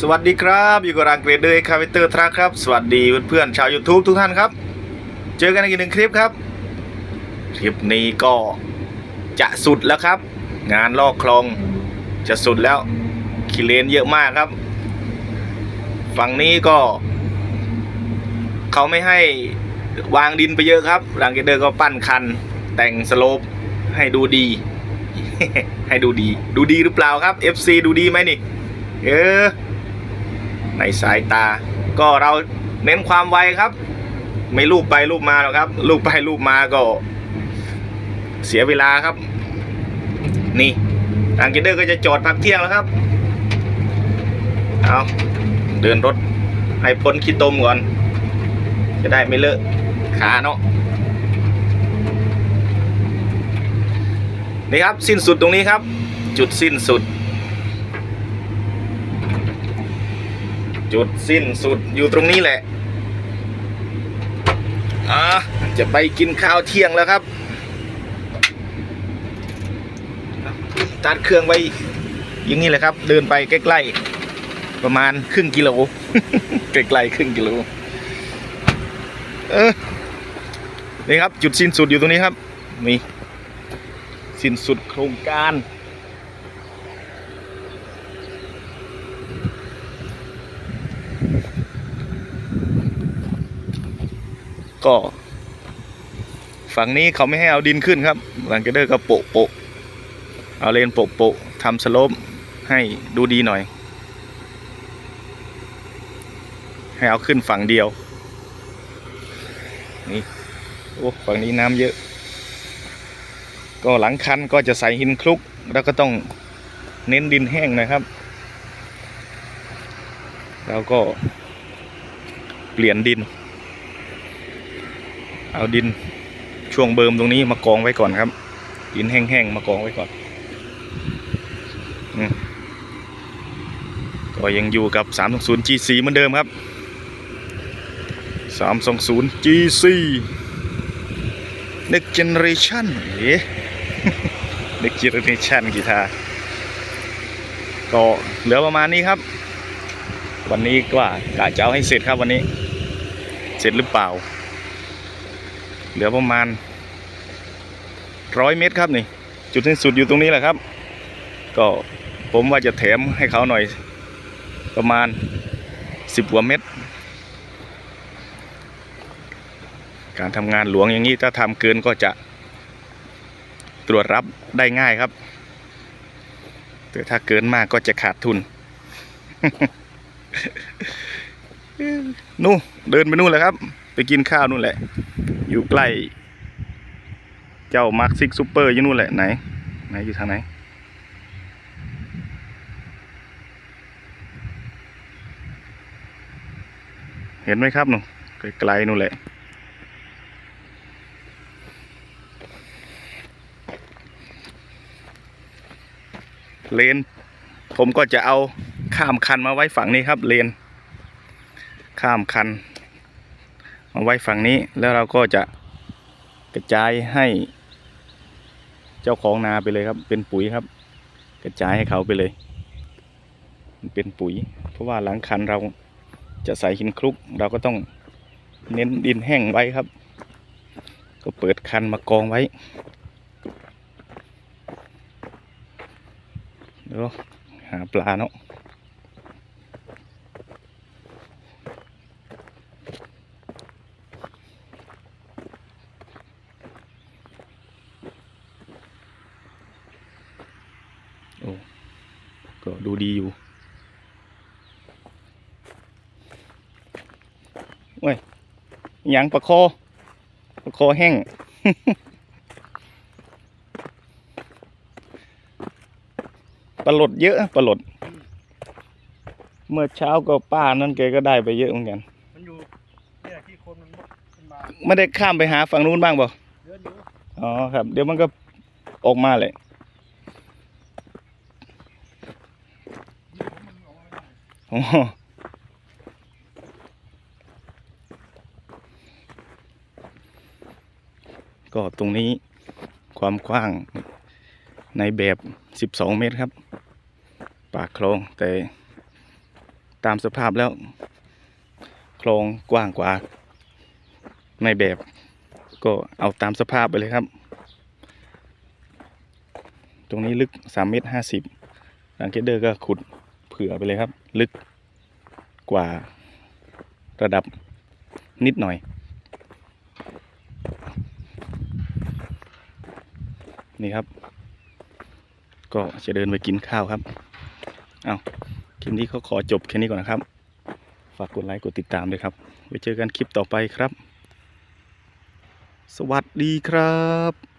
สวัสดีครับอยู่กับรางเกรดเดอร์คาเวเตอร์ทรัคครับ สวัสดีเพื่อนๆชาว YouTube ทุกท่านครับ เจอกันอีกหนึ่งคลิปครับ คลิปนี้ก็จะสุดแล้วครับ งานลอกคลองจะสุดแล้วคิเลนเยอะมากครับ ฝั่งนี้ก็ เขาไม่ให้วางดินไปเยอะครับรางเกรดเดอร์ก็ปั้นคัน แต่งสโลปให้ดูดี ให้ดูดี ดูดีหรือเปล่าครับ FC ดูดีไหมนี่ เออ ในสายตา ก็เราเน้นความไวครับ ไม่รูปไปรูปมาหรอกครับรูปไปรูปมาก็ เสียเวลาครับ นี่ทางเกดเดอร์ก็จะจอดพักเที่ยงแล้วครับเอาเดินรถให้พ้นขี้ตมก่อน จะได้ไม่เลอะขาเนาะนี่ครับสิ้นสุดตรงนี้ครับ จุดสิ้นสุด จุดสิ้นสุดอยู่ตรงนี้แหละอะจะไปกินข้าวเที่ยงแล้วครับ ตัดเครื่องไว้อย่างนี้แหละครับ เดินไปใกล้ๆ ประมาณครึ่งกิโลใกล้ๆครึ่งกิโลเออนี่ครับ จุดสิ้นสุดอยู่ตรงนี้ครับ นี่ สิ้นสุดโครงการ ก็ ฝั่งนี้เขาไม่ให้เอาดินขึ้นครับหลังจากเดอร์ก็โปะโปะเอาเลนโปะโปะทำสโลปให้ดูดีหน่อย ให้เอาขึ้นฝั่งเดียว นี่โอ้ฝั่งนี้น้ำเยอะ ก็หลังคันก็จะใส่หินคลุก แล้วก็ต้องเน้นดินแห้งนะครับ แล้วก็เปลี่ยนดิน เอาดินช่วงเบิมตรงนี้มากองไว้ก่อนครับ ดินแห้งๆมากองไว้ก่อนอก็ยังอยู่กับ 320 GC เหมือนเดิมครับ 320 GC Next Generation เอ๊ะ Next Generation กีตาร์ก็เหลือประมาณนี้ครับ วันนี้ก็กะจะเอาให้เสร็จครับวันนี้ เสร็จหรือเปล่า เหลือประมาณร้อยเมตรครับนี่ จุดสิ้นสุดอยู่ตรงนี้แหละครับ ก็ผมว่าจะแถมให้เขาหน่อยประมาณสิบกว่าเมตรการทำงานหลวงอย่างนี้ถ้าทำเกินก็จะตรวจรับได้ง่ายครับ แต่ถ้าเกินมากก็จะขาดทุน นู่นเดินไปนู่นเลยครับ ไปกินข้าวนู่นแหละ อยู่ใกล้ เจ้ามาร์คซิกซูเปอร์อยู่นู่นแหละไหน ไหนอยู่ทางไหน เห็นไหมครับนู่นไกลๆนู่นแหละเลน ผมก็จะเอาข้ามคันมาไว้ฝั่งนี้ครับเลน ข้ามคัน มาไว้ฝั่งนี้แล้วเราก็จะกระจายให้เจ้าของนาไปเลยครับ เป็นปุ๋ยครับ กระจายให้เขาไปเลยมันเป็นปุ๋ย เพราะว่าหลังคันเราจะใส่หินคลุก เราก็ต้องเน้นดินแห้งไว้ครับ ก็เปิดคันมากองไว้เดี๋ยวหาปลาเนาะ โอ้ ก็ดูดีอยู่เว้ยหยังปลาคอปลาคอแห้ง ปลาหลดเยอะปลาหลด เมื่อเช้าก็ป้านั่นแกก็ได้ไปเยอะเหมือนกัน มันอยู่เนี่ยที่คนมันมันมาไม่ได้ข้ามไปหาฝั่งนู้นบ้างเปล่าเยอะอยู่อ๋อครับ เดี๋ยวมันก็ออกมาเลย อ๋อก็ตรงนี้ความกว้างในแบบ 12 เมตรครับ ปากคลองแต่ตามสภาพแล้ว คลองกว้างกว่า ในแบบก็เอาตามสภาพไปเลยครับ ตรงนี้ลึก 3 เมตร 50ดังเกดเดอร์ก็ขุดเผื่อไปเลยครับ ลึกกว่าระดับนิดหน่อย นี่ครับ ก็จะเดินไปกินข้าวครับ เอาคลิปนี้เขาขอจบแค่นี้ก่อนนะครับ ฝากกดไลค์กดติดตามด้วยครับ ไว้เจอกันคลิปต่อไปครับ สวัสดีครับ